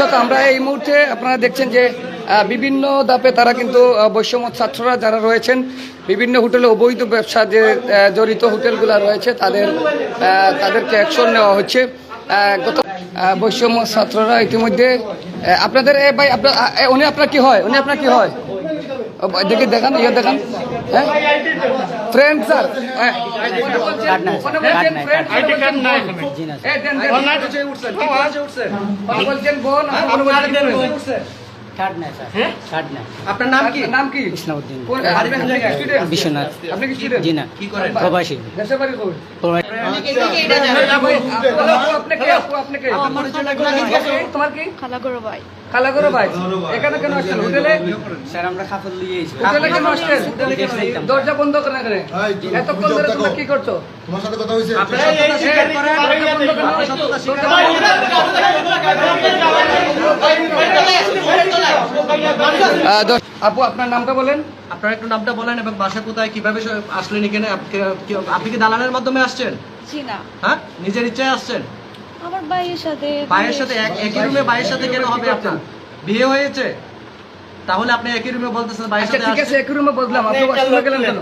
দর্শক, আমরা এই মুহূর্তে আপনারা দেখছেন যে বিভিন্ন দাপে তারা কিন্তু বৈষম্য ছাত্ররা যারা রয়েছেন, বিভিন্ন হোটেলে অবৈধ ব্যবসা যে জড়িত হোটেলগুলো রয়েছে, তাদের তাদেরকে অ্যাকশন নেওয়া হচ্ছে। গত বৈষম্য ছাত্ররা ইতিমধ্যে আপনাদের ভাই আপনার উনি আপনার কি হয়? উনি আপনার কি হয়? দেখি দেখান ইয়ে দেখান হ্যাঁ ফ্রেন্ড স্যার হ্যাঁ আইডি কার্ড নাই বলছেন বোন আপনি বলছেন কার্ড নাই স্যার হ্যাঁ? কার্ড নাই আপনার নাম কি? নাম কি? ইসলামউদ্দিন কোন আপনি কি student? বিশ্বনাথ। আপনি কি student? জি না। কি করেন? প্রবাসী। দেশের বাড়ি কই? প্রবাসী। আপু, আপু, আপনি কে? আপনি কে? তোমার কি? খালা ভাই। কালাগরো ভাই। এখানে কেন আসছেন? হোটেলে স্যার আমরা খাফল লিয়ে এসেছি। হোটেলে কেন আসছেন? দরজা বন্ধ করে কেন এতক্ষণ ধরে তোমরা কি করছ? তোমার সাথে কথা আপু আপনার নামটা বলেন। আপনার একটু নামটা বলেন এবং বাসা কোথায় কীভাবে আসলেন এখানে? আপনি কি দালানের মাধ্যমে আসছেন? হ্যাঁ? নিজের ইচ্ছায় আসছেন? আমার ভাইয়ের সাথে ভাইয়ের সাথে একই রুমে ভাইয়ের সাথে কেন হবে আপনার? বিয়ে হয়েছে? তাহলে আপনি একই রুমে বলতেছেন ভাইয়ের আচ্ছা সাথে ঠিক আছে আসছেন। এক রুমে বদলাম আপনি গেলেন কেন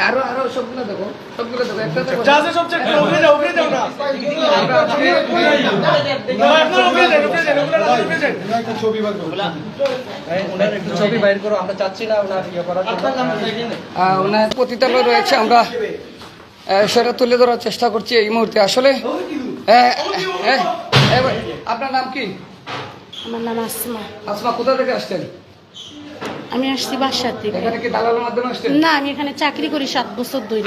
আরও আরও সবগুলো দেখো সবগুলো দেখো একটা দেখো। করো এই, ওনার একটু ছবি বাইর করো আমরা চাচ্ছি না ওনার ইয়ে করার ওনার পতিতালয় রয়েছে আমরা সেটা তুলে ধরার চেষ্টা করছি এই মুহূর্তে। আসলে আপনার নাম কি? আমার নাম আসমা। আসমা কোথা থেকে আসছেন? আমি আসছি বাসার থেকে না আমি এখানে চাকরি করি সাত বছর ধরে।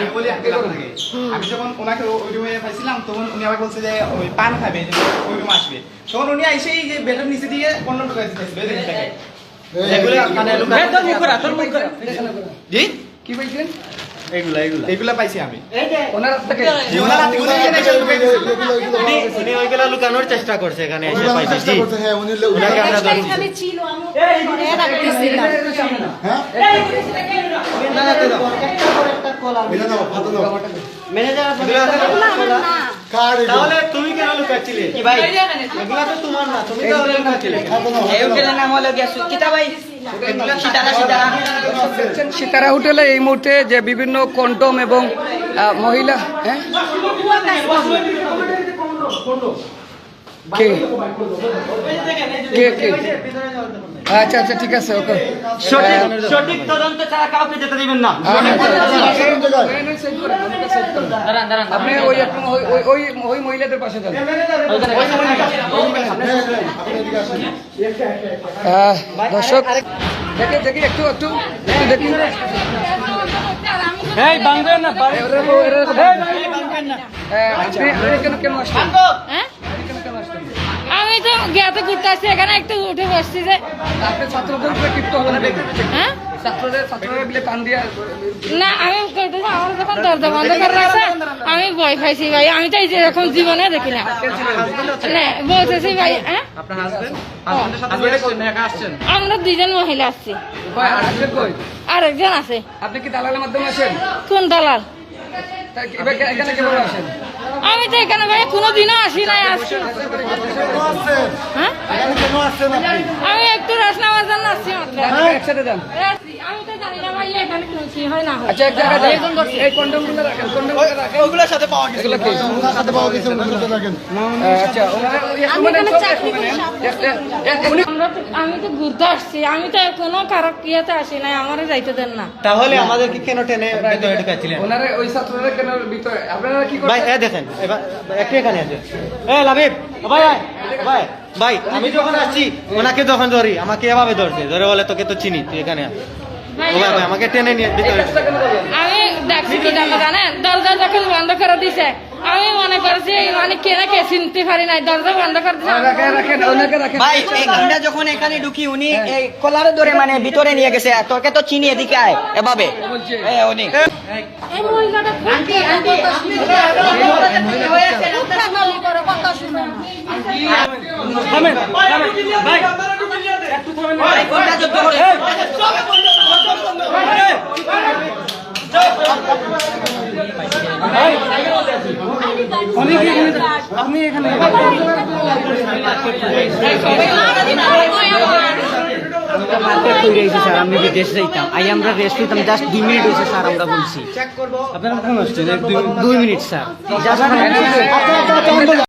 আমি যখন ওনাকে ওই রুমে পাইছিলাম তখন উনি আবার বলছে যে ওই পান খাবে ওই রুমে আসবে। তখন উনি এসেই যে বেডের নিচে দিয়ে মানে জি? কি বলছেন? এগুলা এগুলা এগুলা পাইছি আমি ওনার থেকে ওনার হাতে করে নিয়ে এসে উনি ওইগুলা লুকানোর চেষ্টা করছে এখানে এসে পাইছে চেষ্টা করছে হ্যাঁ উনি ওনাকে আমরা ধরি এখানে ছিল আমি এই ঘরে রাখতেছিলাম হ্যাঁ এটা দাও হাতে দাও এগুলো আমার না কার তাহলে তুমি কেন লুকাচ্ছিলে কি ভাই এগুলা তো তোমার না তুমি তো লুকাচ্ছিলে এই নাম হলো গিয়া সুকিতা ভাই সীতারা সীতারা দেখছেন সিতারা হোটেলে এই মুহূর্তে যে বিভিন্ন কন্ডম এবং মহিলা হ্যাঁ? কে? কে কে? আচ্ছা আচ্ছা ঠিক আছে ওকে। সঠিক সঠিক তদন্ত ছাড়া কাউকে যেতে দিবেন না। দাঁড়ান দাঁড়ান আপনি ওই একটু ওই- ওই- ওই ওই মহিলাদের পাশে যান। দর্শক দেখে দেখি একটু একটু দেখি এই বাংবেন না কেন কেন আসছেন আমি তো গেতে ঘুরতে আসছি এখানে একটু উঠে বসছি যে আপনি ছাত্রদের উপরে ক্ষিপ্ত হবেন হ্যাঁ? না আমি আমার যখন দরজা বন্ধ করে রাখছে আমি ভয় খাইছি ভাই আমি তো এই যে এখন জীবনে দেখি না। বলতেছি ভাই হ্যাঁ? আপনার হাজবেন্ড হাজবেন্ডের সাথে নিয়ে আসছেন না একা আসছেন? আমরা দুজন মহিলা আসছি। আরেকজন আছে। আপনি কি দালালের মাধ্যমে আসেন? কোন দালাল? আমি তো এখানে ভাই কোনোদিনও আসি নাই আসছি হ্যাঁ? আমি একটু রাস নেওয়ার জন্য আসছি একসাথে যান। আমি তো জানি না ভাই কি হয় না হয়। আচ্ছা এক জায়গায় যান। আচ্ছা আমি তো- ঘুরতে আসছি আমি তো কোনো খারাপ ইয়েতে আসি নাই আমারে যাইতে দেন না। তাহলে আমাদেরকে কেন টেনে ওনারা ওই ছাত্ররা ভিতরে আপনারা কি ভাই এ দেখেন এবার একটু এখানে আছে এ লাভিব ভাই ভাই ভাই ভাই আমি যখন আসছি ওনাকে যখন ধরি আমাকে এভাবে ধরছে ধরে বলে তোকে তো চিনি তুই এখানে আয়। ভাই, আমাকে টেনে নিয়ে ভিতরে আমি দেখছি কি জানা জানেন? দরজা বন্ধ করে দিছে আমি মনে করছি মানে কেনা কে চিনতে পারি নাই দরজা বন্ধ করে দিছে ভাই আমরা যখন এখানে ঢুকি উনি এই কলারে ধরে মানে ভিতরে নিয়ে গেছে তোকে তো চিনি এদিকে আয় এভাবে বলছে এ উনি এই মহিলাটা আন্টি আন্টি আপনি করো কথা শুনো ভাই, কোনটা যুদ্ধ করে স্যার আমি বিদেশ যাইতাম আই আমরা রেস্ট হইতাম জাস্ট দুই মিনিট হয়েছে স্যার আমরা বলছি আপনারা কখন আসছেন দুই দুই মিনিট স্যার।